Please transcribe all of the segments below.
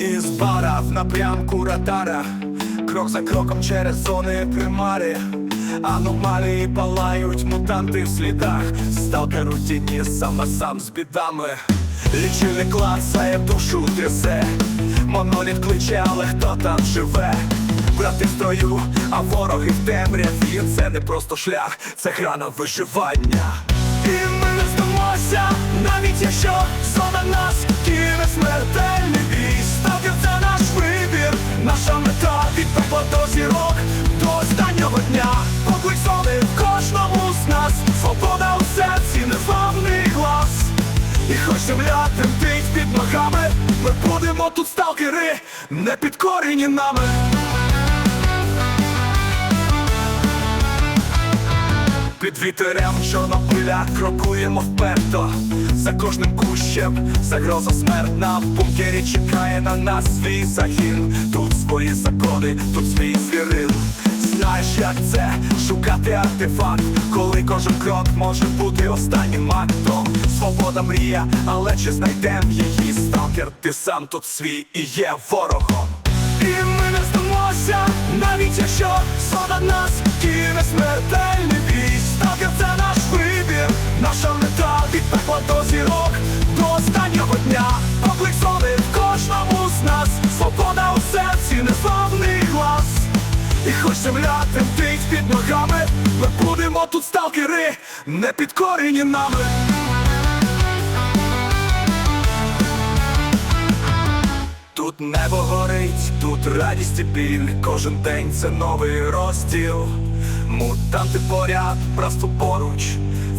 Із бара в напрямку радара. Крок за кроком через зони примари. Аномалії палають, мутанти в слідах. Сталкер у тіні сам на сам з бідами. Лічильник клацає, душу трясе. Моноліт кличе, але хто там живе? Брати в строю, а вороги в темряві. Це не просто шлях, це гра на виживання земля тремтить під ногами. Ми будемо тут сталкери, не підкорені нами Під вітерем чорнопиля крокуємо вперто. За кожним кущем загроза смертна. В бункері чекає на нас свій загін. Тут свої закони, тут свій звірин як це? Шукати артефакт, коли кожен крок може бути останнім актом. Свобода мрія, але чи знайдем її? Сталкер? Ти сам тут свій і є ворогом. І ми не здамося, навіть якщо сода нас кине смертельний бій. Сталкер це наш вибір, наша мета від пекла до зірок до останнього дня. Поклик зони земля тремтить під ногами. Ми будемо тут сталкери, не підкорені нами Тут небо горить, тут радість і біль. Кожен день це новий розділ. Мутанти поряд, братство поруч.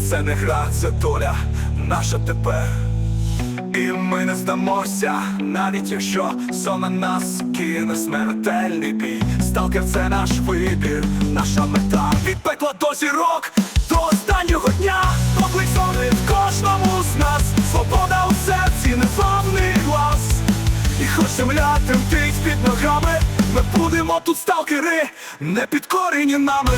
Це не гра, це доля наша тепер І ми не здамося, навіть якщо зона нас кине смертельний бій. Сталкер це наш вибір, наша мета. Від пекла до зірок, до останнього дня. Поклик зони в кожному з нас. Свобода у серці, незламний глас. І хоч земля тремтить під ногами, ми будемо тут сталкери, не підкорені нами.